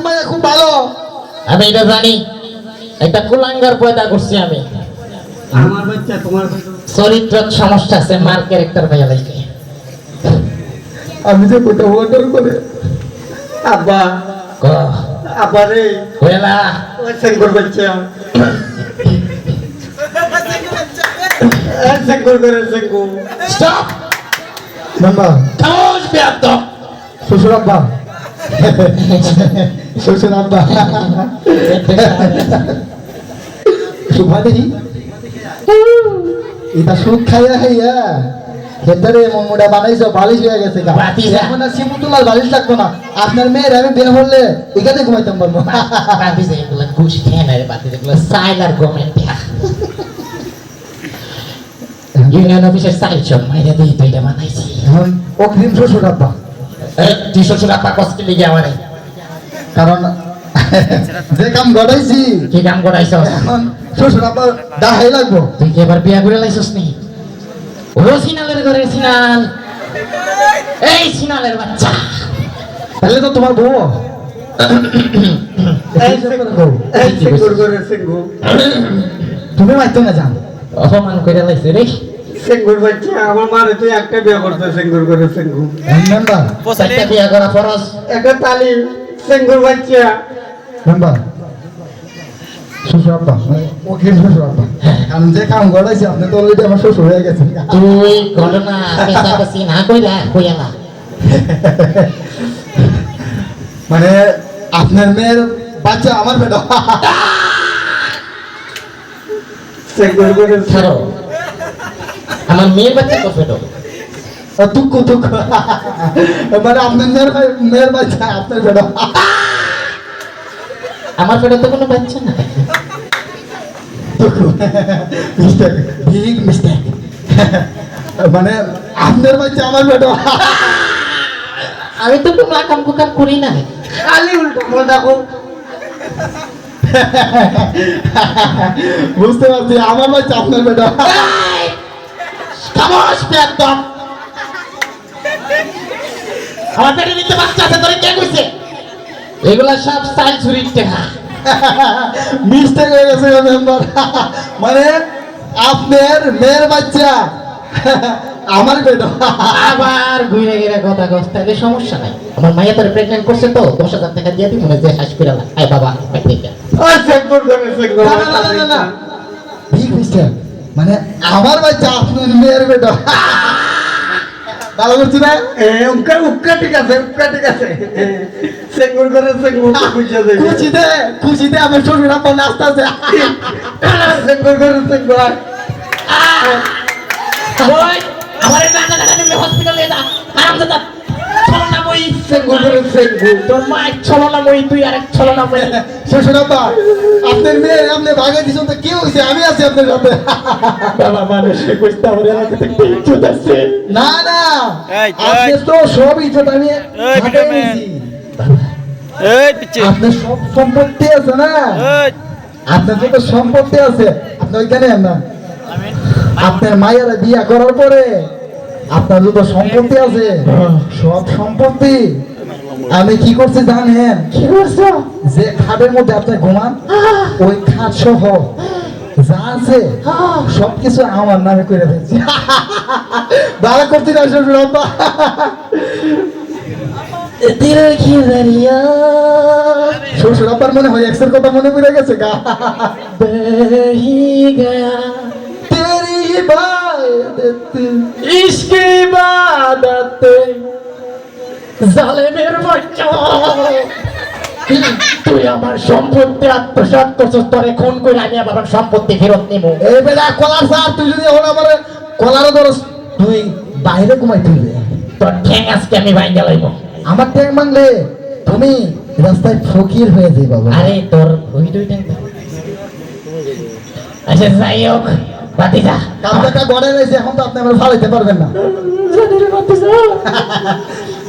মায়া খুব ভালো। আমি এটা জানি। একটা কুলাঙ্গার পয়দা করছি আমি। আমার বাচ্চা তোমার চরিত্র সমস্যা আছে মার ক্যারেক্টার ভাইয়া লাগছে আমি যে কোথাও অর্ডার করে। আব্বা আব্বা রে। হইলা। ওই সেঙ্গুর বাচ্চা। এই করে স্টপ! মামা শ্বশুর আব্বা। শ্বশুর আব্বা? সুভা দেখি। এটা সুখ খাইয়া খাইয়া হেতারে মোমোটা বানাইছো বালিশ হয়ে গেছে এখন আর শিমু বালিশ লাগতো না। আপনার মেয়ের আমি বিয়ে করলে এখানে ঘুমাইতাম পারব বাতি যে ঘুষ খেয়ে না রে বাতি যেগুলো সাইলার গভর্নমেন্ট ইউনিয়ন অফিসের সাইল সব মাইরা দিয়ে তো বানাইছি। এখন অগ্রিম শ্বশুর আব্বা। তুই শ্বশুর আপা কষ্ট লিগে আমার কারণ যে কাম গড়াইছি কি কাম করাইছ এখন শ্বশুর আব্বা দাহাই লাগবো। তুই কি এবার বিয়া করে লাইছস নি? ও সিনালের ঘরে সিনাল। এই সিনালের বাচ্চা। তাহলে তো তোমার বউ। তুমি মাইতো না জান অপমান করে লাইছে রে। সেঙ্গুর বাচ্চা আমার মারে তুই একটা বিয়ে করতে সেঙ্গুর করে সেঙ্গু মেম্বার চারটা বিয়া করা ফরজ। একটা তালি সেঙ্গুর বাচ্চা। শ্বশুর আব্বা? মানে শ্বশুর আব্বা? কারণ যে কাম গড়াইছি আপনি তো অলরেডি আমার শ্বশুর হয়ে গেছেন। তুই ঘটনা পেশাপাশি না কইলা কইলা মানে আপনার মেয়ের বাচ্চা আমার বেটা। আমার মেয়ের বাচ্চা তো ফেটো দুঃখ দুঃখ। মানে আপনার মেয়ের মেয়ের বাচ্চা আপনার বেটা। আমার ফেটো তো কোনো বাচ্চা না। দুঃখ। মিস্টেক বিগ মিস্টেক মানে আপনার বাচ্চা আমার বেটা। আমি তো কোনো আকাম কুকাম করি না। খালি উল্টা পাল্টা কো বুঝতে পারছি আমার বাচ্চা আপনার বেটা! খামোশ একদম। আমার পেটে নিতে বাচ্চা আছে তোরে কে কইছে? এগুলা সব স্টাইল চুরির টেকা মিস্টেক হয়ে গেছে মেম্বার মানে আপনার মেয়ের বাচ্চা আমার বেটা। আবার ঘুরে গিয়ে কথা কস তাহলে সমস্যা নাই। আমার মাইয়া তোর প্রেগনেন্ট করছে তো দশ হাজার টাকা দিয়ে দিই মনে যে শ্বাস করে আয় বাবা না, না। বিগ মিস্টেক মানে আমার বাচ্চা আপনার মেয়ের বেটা। ভালো করছি না এ উক্কা উক্কা ঠিক আছে উক্কা ঠিক আছে। সেঙ্গুর করে দেবে খুশিতে খুশিতে আমার শ্বশুর আব্বা নাস্তা আছে। সেঙ্গুর করে ওই আমার না না না না হসপিটালে যা আরাম ছলনা মই করে সেঙ্গুর তোর মা এক ছলনা মই তুই আরেক ছলনা মই শ্বশুর আপনার মেয়ে আপনি ভাগে দিচ্ছেন তো কি হয়েছে আমি আছি আপনার সাথে। বাবা মানুষকে কইতে আমার এলাকাতে একটা ইজ্জত আছে। না না। আপনি তো সব ইজ্জত আমি এই, ভিটামিন। এই পিচ্ছে আপনার সব সম্পত্তি আছে না? আপনার যত সম্পত্তি আছে আপনি ওইখানে না। আপনার মায়েরা বিয়া করার পরে আপনার যত সম্পত্তি আছে সব সম্পত্তি। আমি কি করছি জানেন? কি করছ? যে খাটের মধ্যে আপনি ঘুমান ওই খাট সহ যা আছে সবকিছু আমার নামে করে ফেলছি। ভালো করছি না শ্বশুর আব্বা। দিল কি দরিয়া শ্বশুর আব্বার মনে হয় এক্সের কথা মনে পড়ে গেছে গা। বহি গয়া। ইশক ইবাদত। জালেমের বাচ্চা। তুই আমার সম্পত্তি আত্মসাৎ করছিস তোরে খুন করে আমি আবার সম্পত্তি ফেরত নিব। এই বেটা কলার স্যার তুই যদি এখন আমার কলারও ধরস তুই বাইরে ঘুমাই তুইবে তোর ঠ্যাং আজকে আমি বাইঙ্গা লাইব। আমার ট্যাং মানলে তুমি রাস্তায় ফকির হয়ে যাই বাবা। আরে তোর ওই দুই ট্যাং আচ্ছা যাই হোক। বাতি কামটা গড়ে রয়েছে এখন তো আপনি আমার ফালাইতে পারবেন না।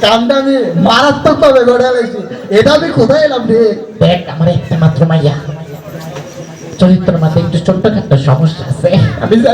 কামটা আমি মারাত্মক ভাবে গড়ে রয়েছি। এটা আমি কোথায় এলাম রে? দেখ আমার একটা মাত্র মাইয়া। চরিত্রের মাঝে একটু ছোট্ট একটা সমস্যা আছে। আমি জানি।